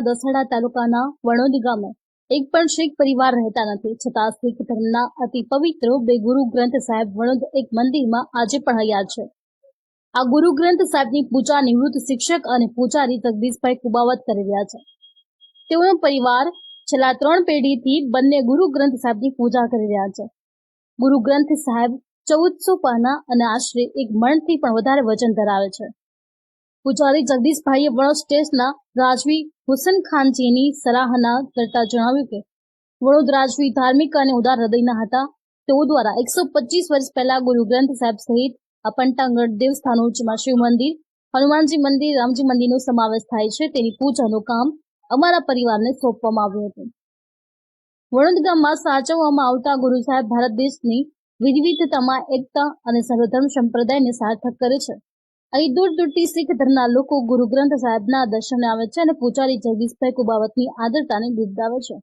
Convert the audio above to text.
દસડા તાલુકાના વણોદ ગામે એક પણ શીખ પરિવાર રહેતા નથી. છતાં શીખ ધર્મના અતિ પવિત્ર બે ગુરુ ગ્રંથ સાહેબ વણોદ એક મંદિરમાં આજે પણ હયાત છે. આ ગુરુ ગ્રંથ સાહેબની પૂજા નિવૃત્ત શિક્ષક અને પૂજારી જગદીશભાઈ કુબાવત કરી રહ્યા છે. તેઓનો પરિવાર છેલ્લા ત્રણ પેઢીથી બંને ગુરુ ગ્રંથ સાહેબની પૂજા કરી રહ્યા છે. ગુરુ ગ્રંથ સાહેબ ચૌદસો પાના અને આશરે એક મણથી પણ વધારે વજન ધરાવે છે. પૂજારી જગદીશભાઈએ વડોદ સ્ટેશનના રાજવી હુસન ખાનજીની સરાહના કરતા જણાવ્યું કે, વડોદ રાજવી ધાર્મિક અને ઉદાર હૃદયના હતા. તેઓ દ્વારા એકસો પચીસ વર્ષ પહેલા ગુરુ ગ્રંથ સાહેબ સહિત અપંટાગઢ દેવસ્થાનો જેમાં શિવ મંદિર, હનુમાનજી મંદિર, રામજી મંદિરનો સમાવેશ થાય છે. તેની પૂજાનું કામ અમારા પરિવારને સોંપવામાં આવ્યું હતું. વણોદ ગામમાં સાચવવામાં આવતા ગુરુ સાહેબ ભારત દેશની વિવિધતામાં એકતા અને સર્વધર્મ સંપ્રદાયને સાર્થક કરે છે. અહીં દૂર દૂરથી શીખ ધર્મના લોકો ગુરુ ગ્રંથ સાહેબના દર્શને આવે છે અને પૂજારી જગદીશભાઈ કુબાવતની આદરતાને બિરદાવે છે.